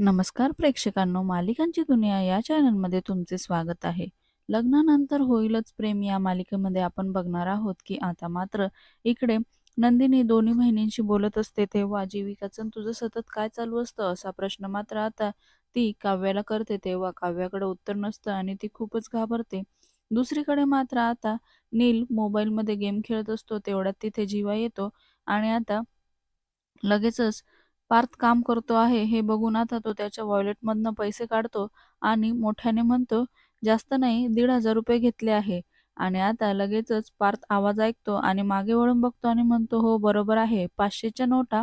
नमस्कार प्रेक्षकांनो मालिकांची दुनिया या चॅनलमध्ये तुमचे स्वागत आहे. लग्नानंतर होईलच प्रेम या मालिकेमध्ये आपण बघणार आहोत की आता मात्र इकडे नंदिनी दोन्ही बहिणींशी बोलत असते तेव्हा जीविकाचं तुझं सतत काय चालू असतं असा प्रश्न मात्र आता ती काव्याला करते तेव्हा काव्याकडे उत्तर नसतं आणि ती खूपच घाबरते. दुसरीकडे मात्र आता नील मोबाईलमध्ये गेम खेळत असतो तेवढ्यात तिथे जीवा येतो आणि आता लगेचच पार्थ काम करतो आहे हे बघून आता तो त्याच्या वॉलेटमधनं पैसे काढतो आणि मोठ्याने म्हणतो जास्त नाही दीड हजार रुपये घेतले आहे. आणि आता लगेचच पार्थ आवाज ऐकतो आणि मागे वळून बघतो आणि म्हणतो हो बरोबर आहे पाचशेच्या नोटा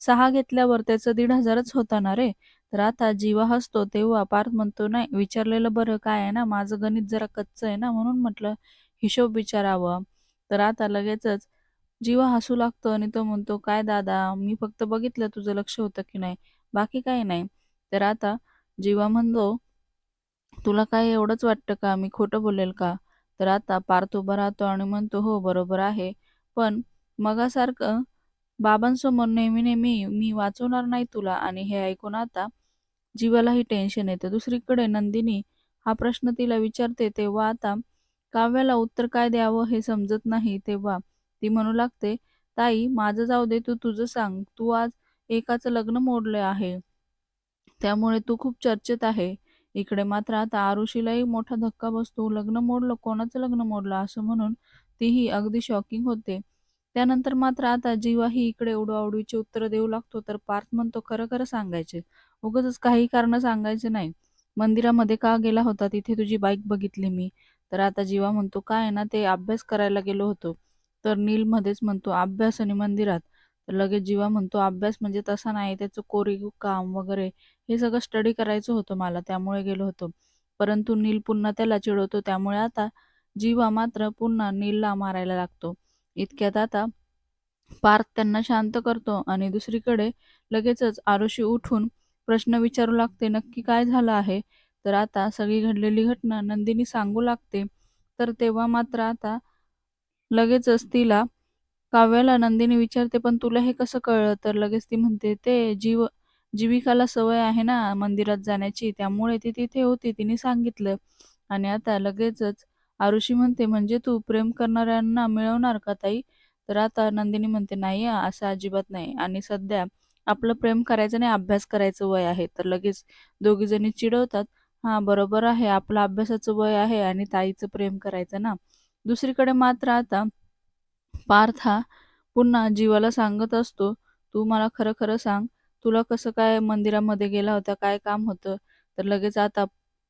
सहा घेतल्यावर त्याचं दीड हजारच होता ना रे? तर आता जीवा हसतो तेव्हा पार्थ म्हणतो नाही विचारलेलं बरं काय आहे ना माझं गणित जरा कच्चं आहे ना म्हणून म्हटलं हिशोब विचारावं. तर आता लगेचच जीवा हसू लागतो आणि तो म्हणतो काय दादा मी फक्त बघितलं तुझं लक्ष होतं की नाही? बाकी काही नाही. तर आता जीवा म्हणतो तुला काय एवढंच वाटतं का? मी खोटं बोलेल का? तर आता पार्थ उभा राहतो आणि म्हणतो हो बरोबर आहे. पण मगासारखं बाबांसमोर नेहमी नेहमी मी वाचवणार नाही तुला आणि हे ऐकून आता जीवालाही टेन्शन येतं. दुसरीकडे नंदिनी हा प्रश्न तिला विचारते तेव्हा आता काव्याला उत्तर काय द्यावं हे समजत नाही. तेव्हा ती म्हणू लागते ताई माझं जाऊ दे तू तुझं सांग तू आज एकाचं लग्न मोडलं आहे. त्यामुळे तू खूप चर्चेत आहे. इकडे मात्र आता आरुषीलाही मोठा धक्का बसतो. लग्न मोडलं कोणाचं लग्न मोडलं असं म्हणून तीही अगदी शॉकिंग होते. त्यानंतर मात्र आता जीवाही इकडे उडवाउडवीची उत्तर देऊ लागतो तर पार्थ म्हणतो खरं खरं सांगायचे. उगच काही कारण सांगायचे नाही. मंदिरामध्ये का गेला होता? तिथे तुझी बाईक बघितली मी. तर आता जीवा म्हणतो काय आहे ना ते अभ्यास करायला गेलो होतो. तर नील मध्येच म्हणतो अभ्यास आणि मंदिरात. तर लगेच जीवा म्हणतो अभ्यास म्हणजे तसा नाही त्याचं कोरीव काम वगैरे. हे सगळं स्टडी करायचं होतं मला त्यामुळे गेलो होतो. परंतु नील पुन्हा त्याला चिडवतो त्यामुळे आता जीवा मात्र पुन्हा नीलला मारायला लागतो. इतक्यात आता पार्थ त्यांना शांत करतो आणि दुसरीकडे लगेचच आरुषी उठून प्रश्न विचारू लागते नक्की काय झालं आहे? तर आता सगळी घडलेली घटना नंदिनी सांगू लागते. तर तेव्हा मात्र आता लगेचच तिला काव्याला नंदिनी विचारते पण तुला हे कसं कळलं? तर लगेच ती म्हणते ते जीव जीविकाला सवय आहे ना मंदिरात जाण्याची त्यामुळे ती तिथे होती तिने सांगितलं. आणि आता लगेचच आरुषी म्हणते म्हणजे तू प्रेम करणाऱ्यांना मिळवणार का ताई? तर आता नंदिनी म्हणते नाही असं अजिबात नाही. आणि सध्या आपलं प्रेम करायचं नाही अभ्यास करायचं वय आहे. तर लगेच दोघी जणी चिडवतात हा बरोबर आहे आपलं अभ्यासाचं वय आहे आणि ताईचं प्रेम करायचं ना. दुसरीकडे मात्र आता पार्थ हा पुन्हा जीवाला सांगत असतो तू मला खरं खरं सांग तुला कसं काय मंदिरामध्ये गेला होता काय काम होतं? तर लगेच आता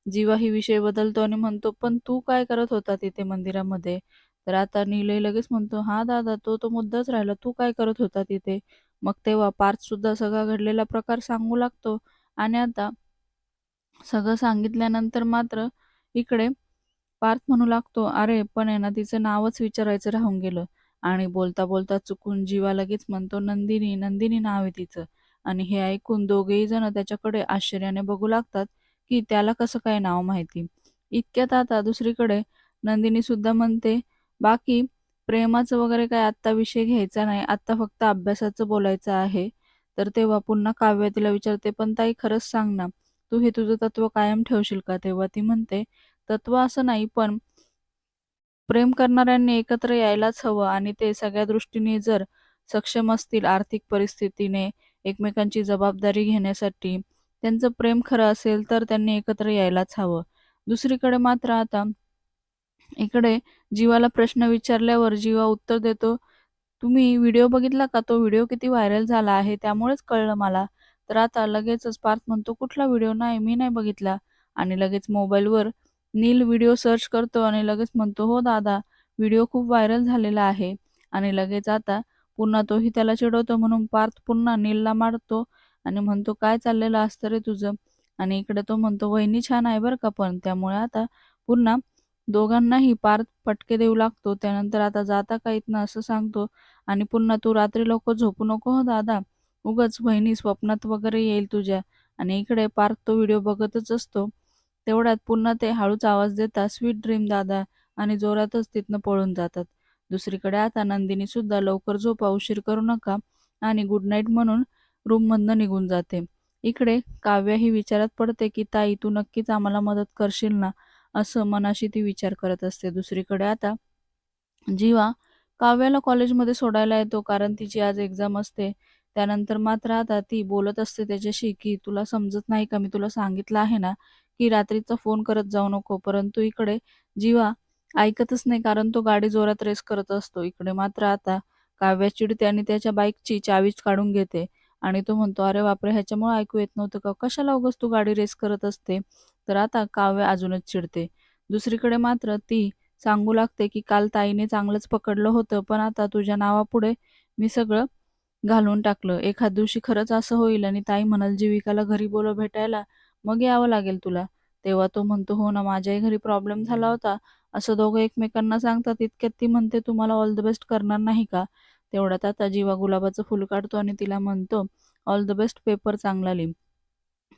जीवा ही विषय बदलतो आणि म्हणतो पण तू काय करत होता तिथे मंदिरामध्ये? तर आता निलय लगेच म्हणतो हा दादा तो तो मुद्दाच राहिला तू काय करत होता तिथे? मग तेव्हा पार्थ सुद्धा सगळा घडलेला प्रकार सांगू लागतो. आणि आता सगळं सांगितल्यानंतर मात्र इकडे पार्थ म्हणू लागतो अरे पण आहे ना तिचं नावच विचारायचं राहून गेलं. आणि बोलता बोलता चुकून जीवा लगेच म्हणतो नंदिनी नंदिनी नाव आहे तिचं. आणि हे ऐकून दोघेही जण त्याच्याकडे आश्चर्याने बघू लागतात की त्याला कसं काय नाव माहिती. इतक्यात आता दुसरीकडे नंदिनी सुद्धा म्हणते बाकी प्रेमाचं वगैरे काय आत्ता विषय घ्यायचा नाही आत्ता फक्त अभ्यासाचं बोलायचं आहे. तर तेव्हा पुन्हा काव्य तिला विचारते पण ताई खरंच सांग ना तू हे तुझं तत्व कायम ठेवशील का? तेव्हा ती म्हणते तत्व असं नाही पण प्रेम करणाऱ्यांनी एकत्र यायलाच हवं आणि ते सगळ्या दृष्टीने जर सक्षम असतील आर्थिक परिस्थितीने एकमेकांची जबाबदारी घेण्यासाठी त्यांचं प्रेम खरं असेल तर त्यांनी एकत्र यायलाच हवं. दुसरीकडे मात्र आता इकडे जीवाला प्रश्न विचारल्यावर जीवा उत्तर देतो तुम्ही व्हिडिओ बघितला का? तो व्हिडिओ किती व्हायरल झाला आहे? त्यामुळेच कळलं मला. तर आता लगेचच पार्थ म्हणतो कुठला व्हिडिओ? नाही मी नाही बघितला. आणि लगेच मोबाईलवर नील व्हिडिओ सर्च करतो आणि लगेच म्हणतो हो दादा व्हिडिओ खूप व्हायरल झालेला आहे. आणि लगेच आता पुन्हा तोही त्याला चिडवतो म्हणून पार्थ पुन्हा नीलला मारतो आणि म्हणतो काय चाललेलं असतं रे तुझं? आणि इकडे तो म्हणतो वहिनी छान आहे बरं का पण त्यामुळे आता पुन्हा दोघांनाही पार्थ फटके देऊ लागतो. त्यानंतर आता जाता का इथनं असं सांगतो आणि पुन्हा तू रात्री लवकर झोपू नको हो दादा. उगाच वहिनी स्वप्नात वगैरे येईल तुझ्या. आणि इकडे पार्थ तो व्हिडिओ बघतच असतो. तेवढ्यात पुन्हा ते हळूच आवाज देता स्वीट ड्रीम दादा. आणि जोरातच तिथनं पळून जातात. दुसरीकडे आता नंदिनी सुद्धा लवकर झोपा उशीर करू नका आणि गुड नाईट म्हणून रूममधनं निघून जाते. इकडे काव्या ही विचारात पडते की ताई तू नक्कीच आम्हाला मदत करशील ना? असं मनाशी ती विचार करत असते. दुसरीकडे आता जीवा काव्याला कॉलेजमध्ये सोडायला येतो कारण तिची आज एक्झाम असते. त्यानंतर मात्र आता ती बोलत असते त्याच्याशी की तुला समजत नाही का? मी तुला सांगितलं आहे ना की रात्रीचा फोन करत जाऊ नको. परंतु इकडे जीवा ऐकतच नाही कारण तो गाडी जोरात रेस करत असतो. इकडे मात्र आता काव्या चिडते आणि त्याच्या बाईकची चावीच काढून घेते. आणि तो म्हणतो अरे बापरे ह्याच्यामुळे ऐकू येत नव्हतं का? कशाला उगाच तू गाडी रेस करत असते? तर आता काव्य अजूनच चिडते. दुसरीकडे मात्र ती सांगू लागते की काल ताईने चांगलंच पकडलं होतं पण आता तुझ्या नावापुढे मी सगळं घालून टाकलं. एखाद दिवशी खरंच असं होईल आणि ताई म्हणाल जीविकाला घरी बोलव भेटायला मग यावं लागेल तुला. तेव्हा तो म्हणतो हो ना माझ्याही घरी प्रॉब्लेम झाला होता. असं दोघं एकमेकांना सांगतात इतक्यात ती म्हणते तुम्हाला ऑल द बेस्ट करणार नाही का? तेवढ्यात आता जीवा गुलाबाचं फुल काढतो आणि तिला म्हणतो ऑल द बेस्ट पेपर चांगला लिह.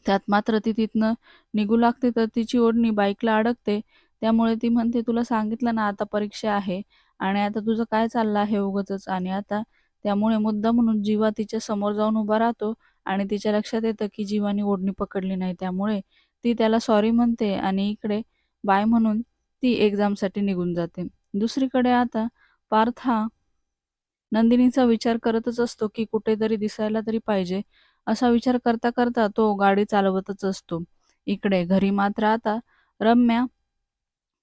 त्यात मात्र ती तिथनं निघू लागते तर तिची ओढणी बाईकला अडकते. त्यामुळे ती म्हणते तुला सांगितलं ना आता परीक्षा आहे आणि आता तुझं काय चाललं आहे उगच आणि आता त्यामुळे मुद्दा म्हणून जीवा तिच्या समोर जाऊन उभा राहतो आणि तिच्या लक्षात येतं की जीवानी ओढणी पकडली नाही. त्यामुळे ती त्याला सॉरी म्हणते आणि इकडे बाय म्हणून ती एक्झामसाठी निघून जाते. दुसरीकडे आता पार्थ हा नंदिनीचा विचार करतच असतो की कुठेतरी दिसायला तरी पाहिजे असा विचार करता करता तो गाडी चालवतच असतो. इकडे घरी मात्र आता रम्या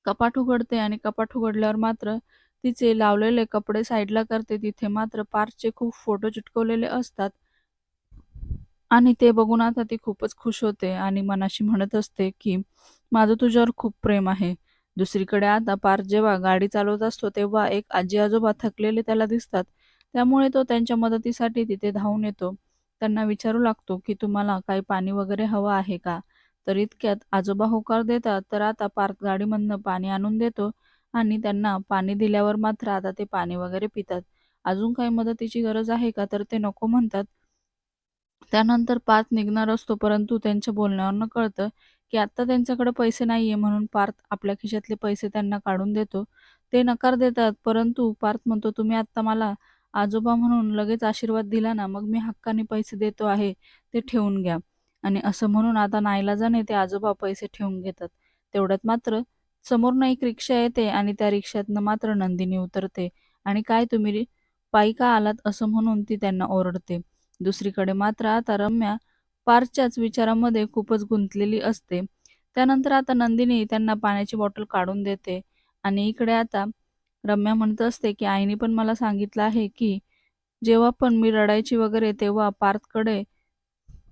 कपाट उघडते आणि कपाट उघडल्यावर मात्र तिचे लावलेले कपडे साईडला करते. तिथे मात्र पार्कचे खूप फोटो चिटकवलेले असतात. आणि ते बघून आता ती खूपच खुश होते आणि मनाशी म्हणत असते की माझं तुझ्यावर खूप प्रेम आहे. दुसरीकडे आता पार्थ जेव्हा गाडी चालवत असतो तेव्हा एक आजी आजोबा थकलेले त्याला दिसतात. त्यामुळे तो त्यांच्या मदतीसाठी तिथे धावून येतो. त्यांना विचारू लागतो की तुम्हाला काही पाणी वगैरे हवं आहे का? तर इतक्यात आजोबा होकार देतात. तर आता पार्थ गाडीमधनं पाणी आणून देतो. आणि त्यांना पाणी दिल्यावर मात्र आता ते पाणी वगैरे पितात. अजून काही मदतीची गरज आहे का? तर ते नको म्हणतात. त्यानंतर पार्थ निघणार असतो परंतु त्यांच्या बोलण्यावरनं कळतं की आत्ता त्यांच्याकडे पैसे नाहीये म्हणून पार्थ आपल्या खिशातले पैसे त्यांना काढून देतो. ते नकार देतात परंतु पार्थ म्हणतो तुम्ही आत्ता मला आजोबा म्हणून लगेच आशीर्वाद दिला ना मग मी हक्काने पैसे देतो आहे ते ठेवून घ्या. आणि असं म्हणून आता नाईलाजाने ते आजोबा पैसे ठेवून घेतात. तेवढ्यात मात्र समोरनं एक रिक्षा येते आणि त्या रिक्षातनं मात्र नंदिनी उतरते. आणि काय तुम्ही पायी का आलात असं म्हणून ती त्यांना ओरडते. दुसरीकडे मात्र आता रम्या पारच्याच विचारामध्ये खूपच गुंतलेली असते. त्यानंतर आता नंदिनी त्यांना पाण्याची बॉटल काढून देते. आणि इकडे आता रम्या म्हणत असते की आईने पण मला सांगितलं आहे की जेव्हा पण मी रडायची वगैरे तेव्हा पार्थकडे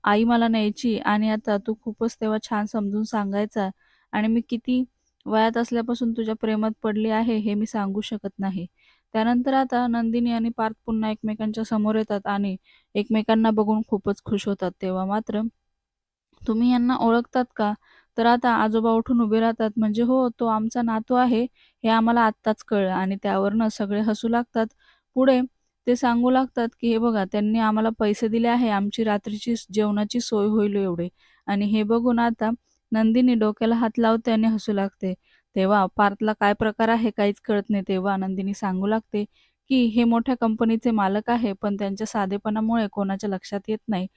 आई मला न्यायची आणि आता तू खूपच तेव्हा छान समजून सांगायचा आणि मी किती वयात असल्यापासून तुझ्या प्रेमात पडली आहे हे मी सांगू शकत नाही. त्यानंतर आता नंदिनी आणि पार्थ पुन्हा एकमेकांच्या समोर येतात आणि एकमेकांना बघून खूपच खुश होतात. तेव्हा मात्र तुम्ही यांना ओळखतात का? तर आता आजोबा उठून उभे राहतात म्हणजे हो तो आमचा नातू आहे हे आम्हाला आत्ताच कळलं आणि त्यावरनं सगळे हसू लागतात. पुढे ते सांगू लागतात की हे बघा त्यांनी आम्हाला पैसे दिले आहे आमची रात्रीची जेवणाची सोय होईल एवढे. आणि हे बघून आता नंदिनी डोक्याला हात लावते आणि हसू लागते. तेव्हा पार्थला काय प्रकार आहे काहीच कळत नाही. तेव्हा नंदिनी सांगू लागते की हे मोठ्या कंपनीचे मालक आहे पण त्यांच्या साधेपणामुळे कोणाच्या लक्षात येत नाही.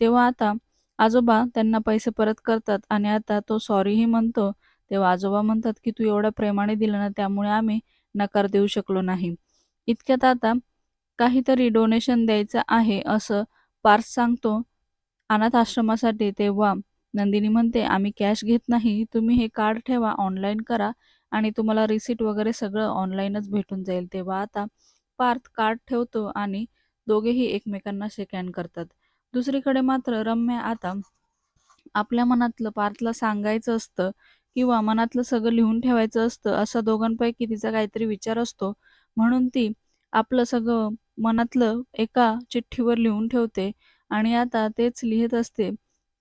तेव्हा आता आजोबा त्यांना पैसे परत करतात आणि आता तो सॉरीही म्हणतो. तेव्हा आजोबा म्हणतात की तू एवढ्या प्रेमाने दिलं ना त्यामुळे आम्ही नकार देऊ शकलो नाही. इतक्यात आता काहीतरी डोनेशन द्यायचं आहे असं पार्थ सांगतो अनाथ आश्रमासाठी. तेव्हा नंदिनी म्हणते आम्ही कॅश घेत नाही तुम्ही हे कार्ड ठेवा ऑनलाईन करा आणि तुम्हाला रिसिट वगैरे सगळं ऑनलाईनच भेटून जाईल. तेव्हा आता पार्थ कार्ड ठेवतो आणि दोघेही एकमेकांना शेकॅन करतात. दुसरीकडे मात्र रम्या आता आपल्या मनातलं पार्थला सांगायचं असतं किंवा मनातलं सगळं लिहून ठेवायचं असतं असा दोघांपैकी तिचा काहीतरी विचार असतो. म्हणून ती आपलं सगळं मनातलं एका चिठ्ठीवर लिहून ठेवते आणि आता तेच लिहित असते.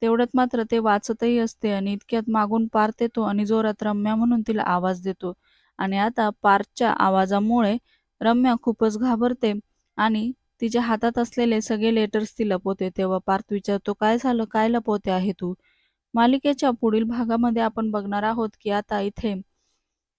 तेवढ्यात मात्र ते वाचतही असते आणि इतक्यात मागून पार्थ येतो आणि जोरात रम्या म्हणून तिला आवाज देतो. आणि आता पार्थच्या आवाजामुळे रम्या खूपच घाबरते आणि तिच्या हातात असलेले सगळे लेटर्स ती लपवते. तेव्हा पार्थ विचारतो काय झालं? काय लपवते आहे तू? मालिकेच्या पुढील भागामध्ये आपण बघणार आहोत की आता इथे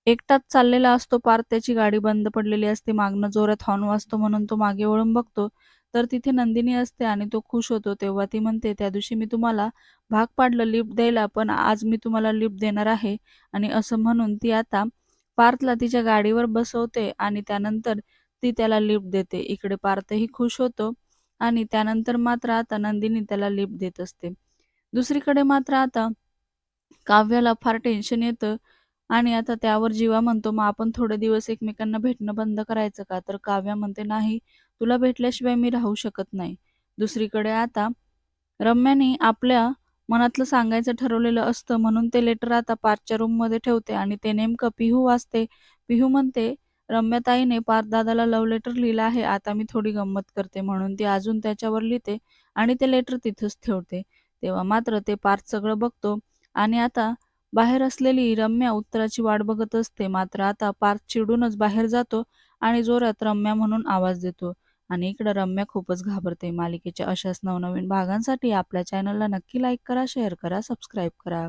एकटाच चाललेला असतो पार्थ. त्याची गाडी बंद पडलेली असते. मागणं जोरात हॉर्न वाजतो म्हणून तो मागे वळून बघतो. तर तिथे नंदिनी असते आणि तो खुश होतो. तेव्हा ती म्हणते त्या दिवशी मी तुम्हाला भाग पाडलं लिफ्ट द्यायला पण आज मी तुम्हाला लिफ्ट देणार आहे. आणि असं म्हणून ती आता पार्थला तिच्या गाडीवर बसवते आणि त्यानंतर ती त्याला लिफ्ट देते. इकडे पार्थही खुश होतो आणि त्यानंतर मात्र आता नंदिनी त्याला लिफ्ट देत असते. दुसरीकडे मात्र आता काव्याला फार टेन्शन येतं आणि आता त्यावर जीवा म्हणतो मग आपण थोडे दिवस एकमेकांना भेटणं बंद करायचं का? तर काव्या म्हणते नाही तुला भेटल्याशिवाय मी राहू शकत नाही. दुसरीकडे आता रम्याने आपल्या मनातलं सांगायचं ठरवलेलं असतं म्हणून ते लेटर आता पार्थच्या रूममध्ये ठेवते आणि ते नेमकं पिहू वाचते. पिहू म्हणते रम्याताईने पार्थ दादाला लव्ह लेटर लिहिलं आहे आता मी थोडी गंमत करते म्हणून ती अजून त्याच्यावर लिहिते आणि ते लेटर तिथंच ठेवते. तेव्हा मात्र ते पार्थ सगळं बघतो आणि आता बाहेर असलेली रम्या उत्तराची वाट बघत असते. मात्र आता पार्थ चिडूनच बाहेर जातो आणि जोरात रम्या म्हणून आवाज देतो. आणि इकडं रम्या खूपच घाबरते. मालिकेच्या अशाच नवनवीन भागांसाठी आपल्या चॅनलला नक्की लाईक करा शेअर करा सबस्क्राईब करा.